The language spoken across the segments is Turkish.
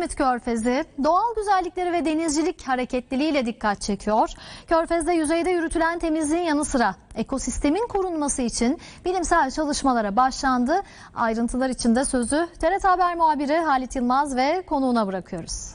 İzmit Körfezi doğal güzellikleri ve denizcilik hareketliliğiyle dikkat çekiyor. Körfez'de yüzeyde yürütülen temizliğin yanı sıra ekosistemin korunması için bilimsel çalışmalara başlandı. Ayrıntılar için de sözü TRT Haber muhabiri Halit Yılmaz ve konuğuna bırakıyoruz.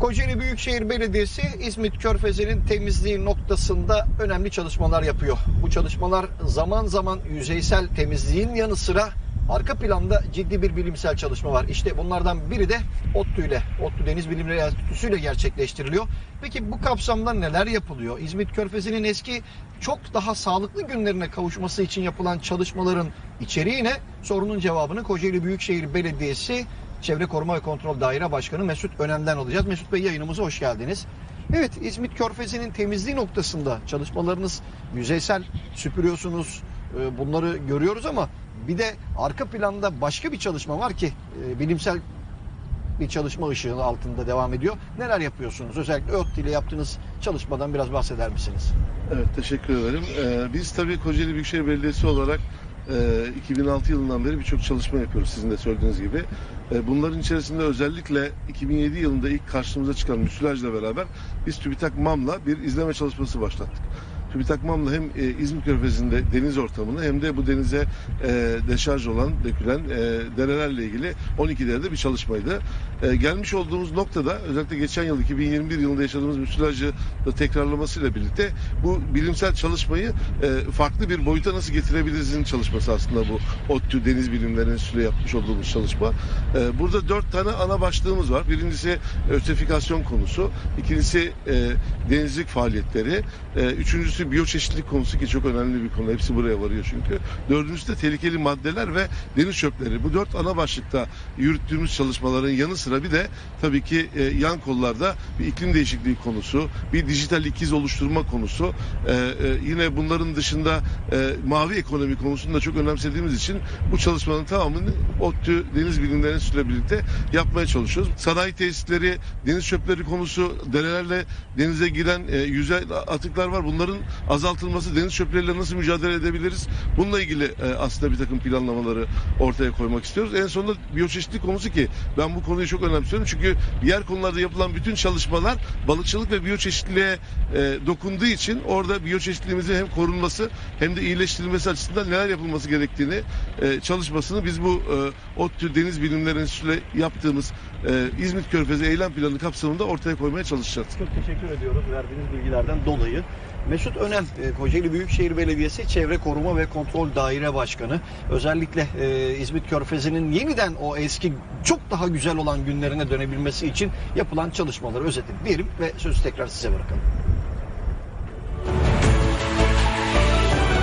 Kocaeli Büyükşehir Belediyesi İzmit Körfezi'nin temizliği noktasında önemli çalışmalar yapıyor. Bu çalışmalar zaman zaman yüzeysel temizliğin yanı sıra arka planda ciddi bir bilimsel çalışma var. İşte bunlardan biri de ODTÜ ile, ODTÜ Deniz Bilimleri Enstitüsü ile gerçekleştiriliyor. Peki bu kapsamda neler yapılıyor? İzmit Körfezi'nin eski çok daha sağlıklı günlerine kavuşması için yapılan çalışmaların içeriği ne? Sorunun cevabını Kocaeli Büyükşehir Belediyesi Çevre Koruma ve Kontrol Daire Başkanı Mesut Önem'den alacağız. Mesut Bey yayınımıza hoş geldiniz. Evet İzmit Körfezi'nin temizliği noktasında çalışmalarınız yüzeysel süpürüyorsunuz. e, Bunları görüyoruz ama bir de arka planda başka bir çalışma var ki e, bilimsel bir çalışma ışığı altında devam ediyor. Neler yapıyorsunuz? Özellikle ÖOT ile yaptığınız çalışmadan biraz bahseder misiniz? Evet teşekkür ederim. Ee, biz tabii Kocaeli Büyükşehir Belediyesi olarak e, 2006 yılından beri birçok çalışma yapıyoruz sizin de söylediğiniz gibi. E, bunların içerisinde özellikle 2007 yılında ilk karşımıza çıkan müsilajla beraber biz TÜBİTAK MAM'la bir izleme çalışması başlattık. TÜBİTAK MAM'la hem e, İzmit Körfezi'nde deniz ortamını hem de bu denize e, deşarj olan, dökülen e, derelerle ilgili 12 derede bir çalışmaydı. E, gelmiş olduğumuz noktada özellikle geçen yıl 2021 yılında yaşadığımız müsilajı da tekrarlamasıyla birlikte bu bilimsel çalışmayı e, farklı bir boyuta nasıl getirebiliriz'in çalışması aslında bu ODTÜ Deniz Bilimleri Enstitüsü'yle yapmış olduğumuz çalışma. E, burada dört tane ana başlığımız var. Birincisi ötrifikasyon konusu, ikincisi e, denizcilik faaliyetleri, e, üçüncüsü biyoçeşitlilik konusu ki çok önemli bir konu. Hepsi buraya varıyor çünkü. Dördüncüsü de tehlikeli maddeler ve deniz çöpleri. Bu dört ana başlıkta yürüttüğümüz çalışmaların yanı sıra bir de tabii ki e, yan kollarda bir iklim değişikliği konusu, bir dijital ikiz oluşturma konusu, e, e, yine bunların dışında e, mavi ekonomi konusunu da çok önemsediğimiz için bu çalışmanın tamamını ODTÜ Deniz Bilimleri Enstitüsü'yle birlikte yapmaya çalışıyoruz. Sanayi tesisleri, deniz çöpleri konusu, derelerle denize giren e, yüzey atıklar var. Bunların azaltılması, deniz çöpleriyle nasıl mücadele edebiliriz? Bununla ilgili e, aslında bir takım planlamaları ortaya koymak istiyoruz. En sonunda biyoçeşitlilik konusu ki ben bu konuyu çok önemsiyorum. Çünkü diğer konularda yapılan bütün çalışmalar balıkçılık ve biyoçeşitliliğe e, dokunduğu için orada biyoçeşitliliğimizin hem korunması hem de iyileştirilmesi açısından neler yapılması gerektiğini e, çalışmasını biz bu e, ODTÜ Deniz Bilimleri Enstitüsü'yle yaptığımız e, İzmit Körfezi eylem planı kapsamında ortaya koymaya çalışacağız. Çok teşekkür ediyoruz verdiğiniz bilgilerden dolayı. Mesut Önem, e, Kocaeli Büyükşehir Belediyesi Çevre Koruma ve Kontrol Daire Başkanı. Özellikle e, İzmit Körfezi'nin yeniden o eski çok daha güzel olan günlerine dönebilmesi için yapılan çalışmaları özetledik diyelim ve sözü tekrar size bırakalım.